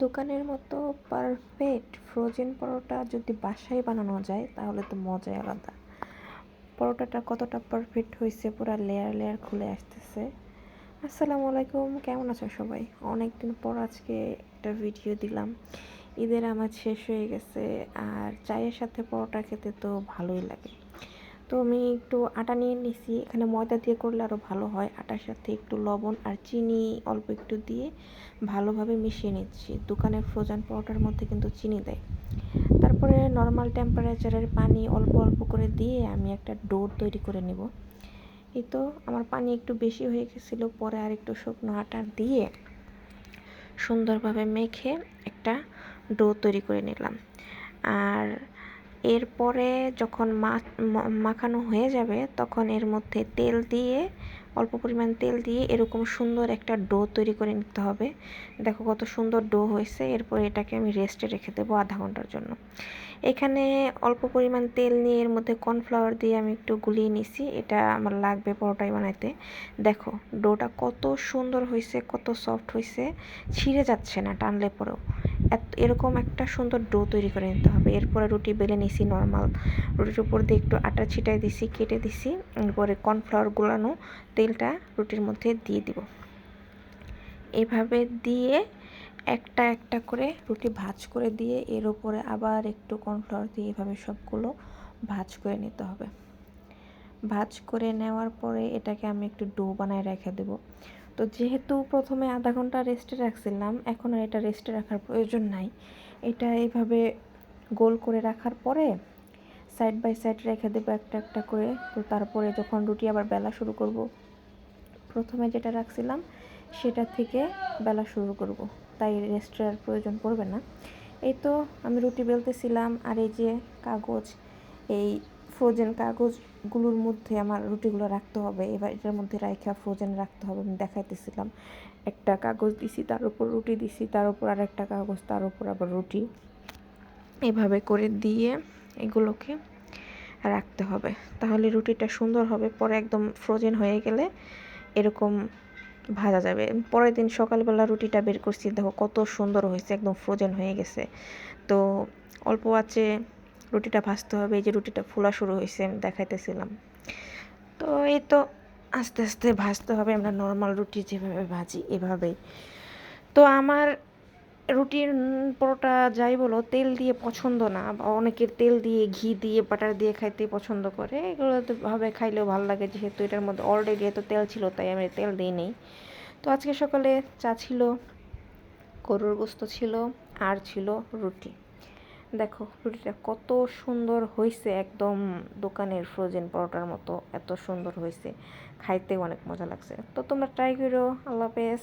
দোকানের মতো perfect frozen পরোটা যদি বাসায় বানানো যায়, তাহলে তো মজাই আলাদা। পরোটাটা কতটা পারফেক্ট হয়েছে, পুরো লেয়ার লেয়ার খুলে আসতেছে। আসসালামু আলাইকুম, কেমন আছো সবাই? অনেক দিন পর আজকে একটা ভিডিও দিলাম। ঈদের আমার শেষ হয়ে গেছে, আর চায়ের সাথে পরোটা খেতে তো ভালোই লাগে। তো আমি একটু আটা নিয়ে নিছি। এখানে ময়দা দিয়ে করলে আরও ভালো হয়। আটার সাথে একটু লবণ আর চিনি অল্প একটু দিয়ে ভালোভাবে মিশিয়ে নিচ্ছি। দোকানের ফ্রোজেন পাউডার মধ্যে কিন্তু চিনি দেয়। তারপরে নর্মাল টেম্পারেচারের পানি অল্প অল্প করে দিয়ে আমি একটা ডোর তৈরি করে নেব। এই তো আমার পানি একটু বেশি হয়ে গেছিল। পরে আর একটু শুকনো আটা দিয়ে সুন্দরভাবে মেখে একটা ডো তৈরি করে নিলাম। আর এরপরে যখন মাখানো হয়ে যাবে, তখন এর মধ্যে তেল দিয়ে, অল্প পরিমাণ তেল দিয়ে এরকম সুন্দর একটা ডো তৈরি করে নিতে হবে। দেখো কত সুন্দর ডো হয়েছে। এরপর এটাকে আমি রেস্টে রেখে দেবো আধা ঘণ্টার জন্য। এখানে অল্প পরিমাণ তেল নিয়ে এর মধ্যে কর্নফ্লাওয়ার দিয়ে আমি একটু গুলিয়ে নিছি। এটা আমার লাগবে পরোটাই বানাইতে। দেখো, ডোটা কত সুন্দর হয়েছে, কত সফট হয়েছে। ছিঁড়ে যাচ্ছে না, টানলে পরেও। এরকম একটা সুন্দর ডো তৈরি করে নিতে হবে। এরপরে রুটি বেলে নিছি নর্মাল রুটির উপর দিয়ে একটু আটা ছিটাই দিছি, কেটে দিছি। এরপরে কর্নফ্লাওয়ার গুলানো তেলটা রুটির মধ্যে দিয়ে দিব। এভাবে দিয়ে একটা একটা করে রুটি ভাজ করে দিয়ে এর উপরে আবার একটু কর্নফ্লাওয়ার দিয়ে এভাবে সবগুলো ভাজ করে নিতে হবে। ভাজ করে নেওয়ার পরে এটাকে আমি একটু ডো বানায় রেখে দেবো। তো যেহেতু প্রথমে আধা ঘণ্টা রেস্টে রাখছিলাম, এখন আর এটা রেস্টে রাখার প্রয়োজন নাই। এটা এইভাবে গোল করে রাখার পরে সাইড বাই সাইড রেখে দেবো একটা একটা করে। তো তারপরে যখন রুটি আবার বেলা শুরু করব, প্রথমে যেটা রাখছিলাম সেটা থেকে বেলা শুরু করব। তাই রেস্টের আর প্রয়োজন পড়বে না। এই তো আমি রুটি বেলতেছিলাম আর এই যে কাগজ, এই ফ্রোজেন কাগজগুলোর মধ্যে আমার রুটিগুলো রাখতে হবে। এবার এটার মধ্যে রাইখা ফ্রোজেন রাখতে হবে। আমি দেখাইতেছিলাম। একটা কাগজ দিছি, তার উপর রুটি দিছি, তার উপর আর একটা কাগজ, তার উপর আবার রুটি। এভাবে করে দিয়ে এগুলোকে রাখতে হবে। তাহলে রুটিটা সুন্দর হবে, পরে একদম ফ্রোজেন হয়ে গেলে এরকম ভাজা যাবে। পরের দিন সকালবেলা রুটিটা বের করছি, দেখো কত সুন্দর হয়েছে, একদম ফ্রোজেন হয়ে গেছে। তো অল্প আছে রুটিটা ভাজতে হবে, এই যে রুটিটা ফোলা শুরু হয়েছে, আমি দেখাইতেছিলাম। তো এই তো আস্তে আস্তে ভাজতে হবে, আমরা নর্মাল রুটি যেভাবে ভাজি এভাবেই। তো আমার রুটির পরোটা যাই বলো, তেল দিয়ে পছন্দ না অনেকের তেল দিয়ে, ঘি দিয়ে বাটার দিয়ে খাইতে পছন্দ করে, এগুলো তো ভাবে খাইলেও ভালো লাগে, যেহেতু এটার মধ্যে অলরেডি এত তেল ছিল, তাই আমি তেল দিই নেই। তো আজকে সকালে চা ছিল, গরুর গোস্ত ছিল, আর ছিল রুটি। দেখো, রুটিটা কত সুন্দর হয়েছে একদম দোকানের ফ্রোজেন পরোটার মতো, এত সুন্দর হয়েছে খাইতে অনেক মজা লাগছে। তো তোমরা ট্রাই করো, আল্লাহ হাফেজ।